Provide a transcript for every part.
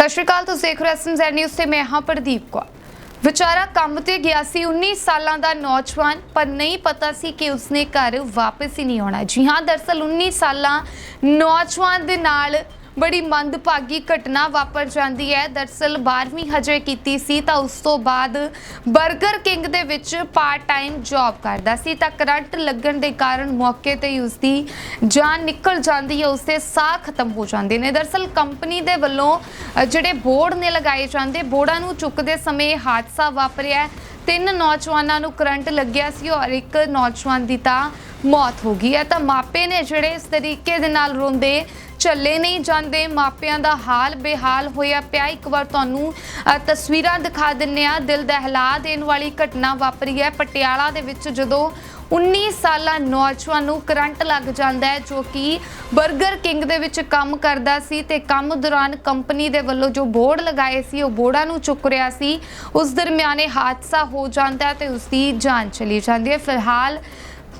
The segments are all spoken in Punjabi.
ਸਤਿ ਸ਼੍ਰੀ ਅਕਾਲ, ਤੁਸੀਂ ਦੇਖ ਰਹੇ ਹੋ ਐਸਐਮਜ਼ੈਡ ਨਿਊਜ਼ ਤੇ ਮੈਂ ਹਾਂ ਪ੍ਰਦੀਪ ਕੌਰ। ਵਿਚਾਰਾ ਕੰਮ ਤੇ ਗਿਆ ਸੀ 19 ਸਾਲਾਂ ਦਾ ਨੌਜਵਾਨ, ਪਰ ਨਹੀਂ ਪਤਾ ਸੀ ਕਿ ਉਸਨੇ ਘਰ ਵਾਪਸ ਹੀ ਨਹੀਂ ਆਉਣਾ। ਜੀ ਹਾਂ, ਦਰਸਲ 19 ਸਾਲਾਂ ਨੌਜਵਾਨ ਦੇ ਨਾਲ ਬੜੀ ਮੰਦਭਾਗੀ ਘਟਨਾ ਵਾਪਰ ਜਾਂਦੀ ਹੈ। ਦਰਸਲ 12ਵੀਂ ਹਜੇ ਕੀਤੀ ਸੀ ਤਾਂ ਉਸ ਤੋਂ ਬਾਅਦ 버ਗਰ ਕਿੰਗ ਦੇ ਵਿੱਚ ਪਾਰਟ ਟਾਈਮ ਜੌਬ ਕਰਦਾ ਸੀ। ਤਾਂ ਕਰੰਟ ਲੱਗਣ ਦੇ ਕਾਰਨ ਮੌਕੇ ਤੇ ਹੀ ਉਸਦੀ ਜਾਨ ਨਿਕਲ ਜਾਂਦੀ ਹੈ। ਉਸਦੇ ਸਾਹ ਖਤਮ ਹੋ ਜਾਂਦੇ ਨੇ। ਦਰਸਲ ਕੰਪਨੀ ਦੇ ਵੱਲੋਂ ਜਿਹੜੇ ਬੋਰਡ ਨੇ ਲਗਾਏ ਜਾਂਦੇ, ਬੋਰਡਾਂ ਨੂੰ ਚੁੱਕਦੇ ਸਮੇਂ ਹਾਦਸਾ ਵਾਪਰਿਆ। ਤਿੰਨ ਨੌਜਵਾਨਾਂ ਨੂੰ ਕਰੰਟ ਲੱਗਿਆ ਸੀ ਔਰ ਇੱਕ ਨੌਜਵਾਨ ਦੀ ਤਾਂ ਮੌਤ ਹੋ ਗਈ ਹੈ। ਤਾਂ ਮਾਪੇ ਨੇ ਜਿਹੜੇ ਇਸ ਤਰੀਕੇ ਦੇ ਨਾਲ ਰੋਂਦੇ ਚੱਲੇ ਨਹੀਂ ਜਾਂਦੇ, ਮਾਪਿਆਂ ਦਾ ਹਾਲ ਬੇਹਾਲ ਹੋਇਆ ਪਿਆ। ਇੱਕ ਵਾਰ ਤੁਹਾਨੂੰ ਤਸਵੀਰਾਂ ਦਿਖਾ ਦਿੰਨੇ ਆ ਦਿਲ ਦਹਿਲਾ ਦੇਣ ਵਾਲੀ ਘਟਨਾ ਵਾਪਰੀ ਹੈ। ਪਟਿਆਲਾ ਦੇ ਵਿੱਚ ਜਦੋਂ 19 ਸਾਲਾ ਨੌਜਵਾਨ ਨੂੰ ਕਰੰਟ ਲੱਗ ਜਾਂਦਾ ਹੈ, ਜੋ ਕਿ 버ਗਰ ਕਿੰਗ ਦੇ ਵਿੱਚ ਕੰਮ ਕਰਦਾ ਸੀ ਤੇ ਕੰਮ ਦੌਰਾਨ ਕੰਪਨੀ ਦੇ ਵੱਲੋਂ ਜੋ ਬੋਰਡ ਲਗਾਏ ਸੀ, ਉਹ ਬੋਰਡਾਂ ਨੂੰ ਚੁੱਕ ਰਿਹਾ ਸੀ। ਉਸ ਦਰਮਿਆਨ ਇਹ ਹਾਦਸਾ ਹੋ ਜਾਂਦਾ ਹੈ ਤੇ ਉਸ ਦੀ ਜਾਨ ਚਲੀ ਜਾਂਦੀ ਹੈ। ਫਿਲਹਾਲ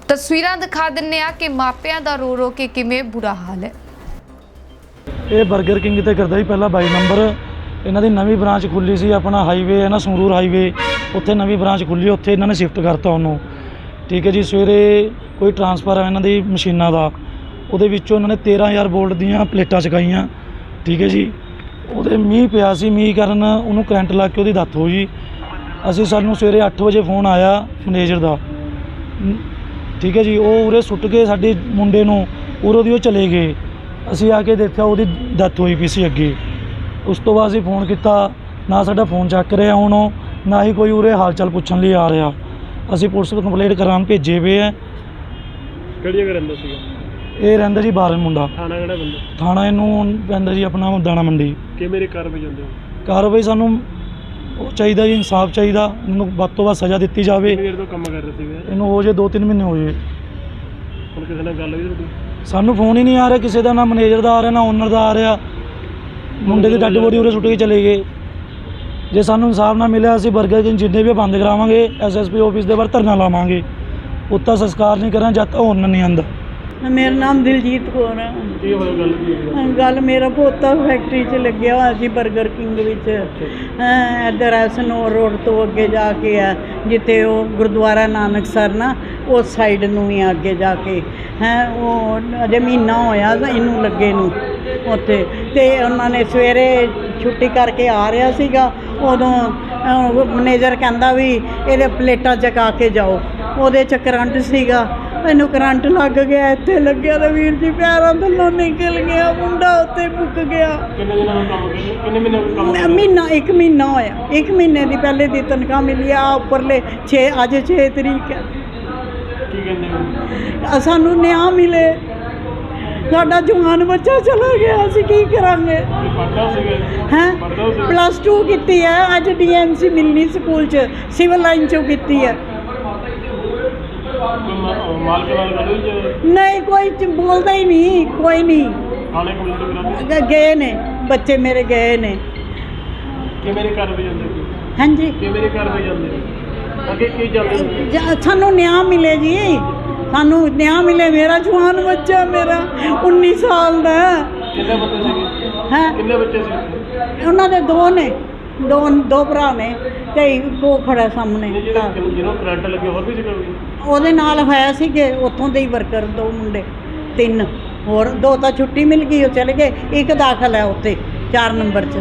ਤਸਵੀਰਾਂ ਦਿਖਾ ਦਿੰਨੇ ਆ ਕਿ ਮਾਪਿਆਂ ਦਾ ਰੋ ਰੋ ਕੇ ਕਿਵੇਂ ਬੁਰਾ ਹਾਲ ਹੈ। ਇਹ 버ਗਰ ਕਿੰਗ ਤੇ ਕਰਦਾ ਸੀ ਪਹਿਲਾਂ 22 ਨੰਬਰ ਇਹਨਾਂ ਦੀ ਨਵੀਂ ਬ੍ਰਾਂਚ ਖੁੱਲੀ ਸੀ, ਆਪਣਾ ਹਾਈਵੇ ਹੈ ਨਾ, ਸੰਗਰੂਰ ਹਾਈਵੇ ਉੱਥੇ ਨਵੀਂ ਬ੍ਰਾਂਚ ਖੁੱਲੀ, ਉੱਥੇ ਇਹਨਾਂ ਨੇ ਸ਼ਿਫਟ ਕਰਤਾ ਉਹਨੂੰ। ਠੀਕ ਹੈ ਜੀ, ਸਵੇਰੇ ਕੋਈ ਟਰਾਂਸਫਰ ਹੈ ਇਹਨਾਂ ਦੀ ਮਸ਼ੀਨਾਂ ਦਾ। ਉਹਦੇ ਵਿੱਚੋਂ ਇਹਨਾਂ ਨੇ 13000 ਵੋਲਟ ਦੀਆਂ ਪਲੇਟਾਂ ਚਕਾਈਆਂ। ਠੀਕ ਹੈ ਜੀ, ਉਹਦੇ ਮੀਂਹ ਪਿਆ ਸੀ, ਮੀਂਹ ਕਾਰਨ ਉਹਨੂੰ ਕਰੰਟ ਲੱਗ ਕੇ ਉਹਦੀ ਦੱਤ ਹੋ ਗਈ। ਅਸੀਂ ਸਾਨੂੰ ਸਵੇਰੇ 8 ਵਜੇ ਫੋਨ ਆਇਆ ਮੈਨੇਜਰ ਦਾ। ਠੀਕ ਹੈ ਜੀ, ਉਹ ਉਰੇ ਸੁੱਟ ਕੇ ਸਾਡੇ ਮੁੰਡੇ ਨੂੰ, ਉਰੋਂ ਦੀ ਉਹ ਚਲੇ ਗਏ। ਅਸੀਂ ਆ ਕੇ ਦੇਖਿਆ ਉਹਦੀ ਡੈਥ ਹੋਈ ਪਈ ਸੀ ਅੱਗੇ। ਉਸ ਤੋਂ ਬਾਅਦ ਅਸੀਂ ਫੋਨ ਕੀਤਾ ਨਾ ਸਾਡਾ ਫੋਨ ਚੱਕ ਰਿਹਾ ਹੁਣ ਉਹ ਨਾ ਹੀ ਕੋਈ ਉਰੇ ਹਾਲ ਚਾਲ ਪੁੱਛਣ ਲਈ ਆ ਰਿਹਾ। ਅਸੀਂ ਪੁਲਿਸ ਨੂੰ ਕੰਪਲੇਂਟ ਕਰਾਉਣ ਭੇਜੇ ਵੇ ਆ। ਕਿਹੜੀ ਜਗ੍ਹਾ ਰਹਿੰਦਾ ਸੀਗਾ? ਇਹ ਰਹਿੰਦਾ ਜੀ ਬਾਰਨ ਮੁੰਡਾ। ਥਾਣਾ ਕਿਹੜਾ ਬੰਦਾ ਥਾਣਾ ਇਹਨੂੰ ਪੈਂਦਾ ਜੀ ਆਪਣਾ ਦਾਣਾ ਮੰਡੀ। ਕਿ ਮੇਰੇ ਘਰ ਵਜ ਜਾਂਦੇ ਹੋ? ਕਾਰਵਾਈ ਸਾਨੂੰ ਉਹ ਚਾਹੀਦਾ ਜੀ ਇਨਸਾਫ ਚਾਹੀਦਾ। ਇਹਨੂੰ ਵੱਧ ਤੋਂ ਵੱਧ ਸਜ਼ਾ ਦਿੱਤੀ ਜਾਵੇ। ਕਿੰਨੀ ਦੇਰ ਤੋਂ ਕੰਮ ਕਰ ਰਹੇ ਸੀਗੇ? ਇਹਨੂੰ ਹੋ ਜੇ 2-3 ਮਹੀਨੇ ਹੋ ਜੇ ਹੁਣ ਕਿਸੇ ਨਾਲ ਗੱਲ ਵੀ ਤੁਹਾਡੀ? ਸਾਨੂੰ ਫੋਨ ਹੀ ਨਹੀਂ ਆ ਰਿਹਾ, ਕਿਸੇ ਦਾ ਨਾ ਮੈਨੇਜਰ ਦਾ ਆ ਰਿਹਾ, ਨਾ ਓਨਰ ਦਾ ਆ ਰਿਹਾ। ਮੁੰਡੇ ਦੀ ਡੱਡ ਬੋਡੀ ਉਰੇ ਸੁੱਟ ਕੇ ਚਲੇ ਗਏ। ਜੇ ਸਾਨੂੰ ਇਨਸਾਫ ਨਾ ਮਿਲਿਆ, ਅਸੀਂ 버ਗਰ ਕਿੰਗ ਜਿੰਨੇ ਵੀ ਬੰਦ ਕਰਾਵਾਂਗੇ। ਐਸਐਸਪੀ ਆਫਿਸ ਦੇ ਬਾਹਰ ਧਰਨਾ ਲਾਵਾਂਗੇ। ਉੱਤਾ ਸੰਸਕਾਰ ਨਹੀਂ ਕਰਾਂ, ਜਦ ਤੱਕ ਓਨਰ ਨਹੀਂ ਆਂਦਾ ਮੇਰਾ ਨਾਮ ਦਿਲਜੀਤ ਕੌਰ ਹੈ ਕੀ ਹੋਇਆ ਗੱਲ ਕੀ ਹੋਈ? ਗੱਲ ਮੇਰਾ ਪੋਤਾ ਫੈਕਟਰੀ 'ਚ ਲੱਗਿਆ ਹੋਇਆ ਸੀ 버ਗਰ ਕਿੰਗ ਵਿੱਚ ਅਹ ਇੱਧਰ ਹੈ ਸਨੋਰ ਰੋਡ ਤੋਂ ਅੱਗੇ ਜਾ ਕੇ ਹੈ ਜਿੱਥੇ ਉਹ ਗੁਰਦੁਆਰਾ ਨਾਨਕਸਰ ਨਾ ਉਸ ਸਾਈਡ ਨੂੰ ਵੀ ਆ ਅੱਗੇ ਜਾ ਕੇ। ਹੈ ਉਹ ਅਜੇ ਮਹੀਨਾ ਹੋਇਆ ਤਾਂ ਇਹਨੂੰ ਲੱਗੇ ਨੂੰ ਉੱਥੇ। ਤੇ ਉਹਨਾਂ ਨੇ ਸਵੇਰੇ ਛੁੱਟੀ ਕਰਕੇ ਆ ਰਿਹਾ ਸੀਗਾ। ਉਦੋਂ ਮੈਨੇਜਰ ਕਹਿੰਦਾ ਵੀ ਇਹਦੇ ਪਲੇਟਾਂ ਚਕਾ ਕੇ ਜਾਓ। ਉਹਦੇ ਚ ਕਰੰਟ ਸੀਗਾ। ਮੈਨੂੰ ਕਰੰਟ ਲੱਗ ਗਿਆ ਇੱਥੇ ਲੱਗਿਆ ਤਾਂ ਵੀਰ ਜੀ ਪੈਰਾਂ ਥੱਲੋਂ ਨਿਕਲ ਗਿਆ ਮੁੰਡਾ ਉੱਤੇ ਮੁੱਕ ਗਿਆ। ਕਿੰਨੇ ਦਿਨਾਂ ਤੋਂ ਕੰਮ ਕਿੰਨੇ ਮਹੀਨੇ ਤੋਂ ਕੰਮ ਮੈਂ- ਮਹੀਨਾ ਇੱਕ ਮਹੀਨਾ ਹੋਇਆ। ਇੱਕ ਮਹੀਨੇ ਦੀ ਪਹਿਲੇ ਦੀ ਤਨਖਾਹ ਮਿਲੀ ਆ ਉੱਪਰਲੇ 6 ਅੱਜ 6 ਤਰੀਕ ਹੈ। ਕੀ ਕਹਿੰਦੇ ਹੋ? ਆ ਸਾਨੂੰ ਨਿਆਂ ਮਿਲੇ। ਸਾਡਾ ਜਵਾਨ ਬੱਚਾ ਚਲਾ ਗਿਆ ਅਸੀਂ ਕੀ ਕਰਾਂਗੇ? ਇਹ ਪੜਦਾ ਸੀਗਾ ਹੈ? ਪਲੱਸ 2 ਕੀਤੀ ਹੈ ਅੱਜ ਡੀਐਮਸੀ ਮਿਲਣੀ ਸਕੂਲ ਚ ਸਿਵਲ ਲਾਈਨ ਚੋਂ ਕੀਤੀ ਹੈ। ਮਾਲਕ ਨਾਲ ਗੱਲ ਹੋਈ ਜਾਂ ਨਹੀਂ ਕੋਈ ਚ- ਬੋਲਦਾ ਹੀ ਨਹੀਂ ਕੋਈ ਨਹੀਂ। ਥਾਣੇ ਕੰਪਲੇਂਟ ਕਰਾਤੀ ਗ- ਗਏ ਨੇ ਬੱਚੇ ਮੇਰੇ ਗਏ ਨੇ। ਕਿ ਮੇਰੇ ਘਰ ਵਜ ਜਾਂਦੇ ਸੀ? ਹਾਂਜੀ। ਕਿ ਮੇਰੇ ਘਰ ਵਜ ਜਾਂਦੇ ਅੱਗੇ ਕੀ ਚੱਲਦਾ ਸੀ? ਜ- ਸਾਨੂੰ ਨਿਆਂ ਮਿਲੇ ਜੀ। ਸਾਨੂੰ ਨਿਆਂ ਮਿਲੇ ਮੇਰਾ ਜਵਾਨ ਬੱਚਾ ਮੇਰਾ 19 ਸਾਲ ਦਾ। ਕਿੰਨੇ ਬੱਚੇ ਸੀਗੇ ਹੈ? ਕਿੰਨੇ ਬੱਚੇ ਸੀ? ਉਹਨਾਂ ਦੇ ਦੋ ਨੇ। ਦੋ ਦੋ ਭਰਾ ਨੇ ਤੇ ਇੱਕੋ ਖੜਾ ਸਾਹਮਣੇ ਨਹੀਂ ਘਰ। ਜਿਹੜੇ ਜਿਹਨੂੰ ਕਰੰਟ ਲੱਗੇ ਹੋਰ ਵੀ ਸੀਗਾ ਕੋਈ? ਉਹਦੇ ਨਾਲ ਹੋਇਆ ਸੀ ਕਿ ਉੱਥੋਂ ਦੇ ਹੀ ਵਰਕਰ ਦੋ ਮੁੰਡੇ ਤਿੰਨ। ਹੋਰ ਦੋ ਤਾਂ ਛੁੱਟੀ ਮਿਲ ਗਈ ਉਹ ਚਲੇ ਗਏ। ਇੱਕ ਦਾਖਲ ਹੈ ਉੱਥੇ 4 ਨੰਬਰ 'ਚ।